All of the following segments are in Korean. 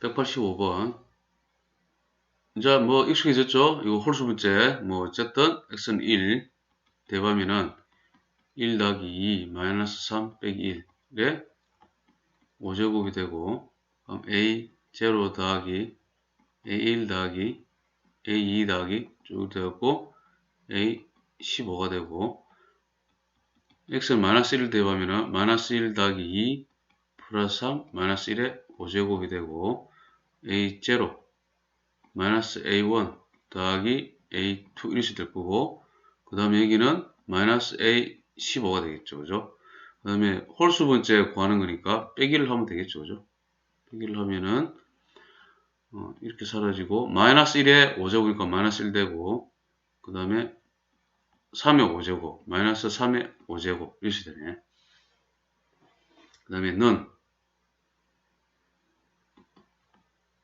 185번. 이제 뭐 익숙해졌죠? 이거 홀수 문제. 뭐 어쨌든 x는 1 대하면은 1 더하기 2 마이너스 3 빼기 1에 5제곱이 되고 그럼 a 0 더하기 a1 더하기 a2 더하기 쭉 되었고 a 15가 되고 x는 마이너스 1을 대입하면 마이너스 1 더하기 2 플러스 3 마이너스 1에 5제곱이 되고 a0 마이너스 a1 더하기 a2 이렇게 될 거고 그 다음에 여기는 마이너스 a15가 되겠죠. 그죠? 그 다음에 홀수 번째 구하는 거니까 빼기를 하면 되겠죠. 그죠? 빼기를 하면은 어, 이렇게 사라지고 마이너스 1에 5제곱이니까 마이너스 1 되고 그 다음에 3의 5제곱 마이너스 3의 5제곱 이렇게 되네. 그 다음에 는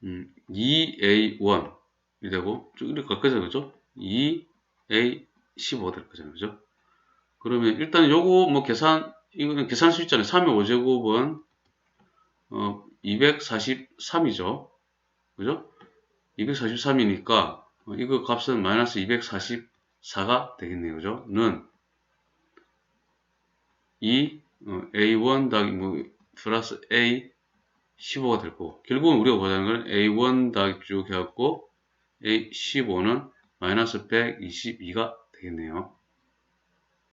음, 2a1 이 되고 쭉 이렇게 갈 거잖아요 그죠? 2a15 될 거잖아요. 그죠? 그러면 일단 요거 뭐 계산 이거는 계산할 수 있잖아요. 3의 5제곱은 어, 243이죠. 그죠? 243이니까 어, 이거 값은 마이너스 244가 되겠네요. 그죠? 는. 이 어, A1 더하기 뭐 플러스 A 15가 될 거고 결국은 우리가 보자는 건 A1 더하기 쭉 해갖고 A15는 마이너스 122가 되겠네요.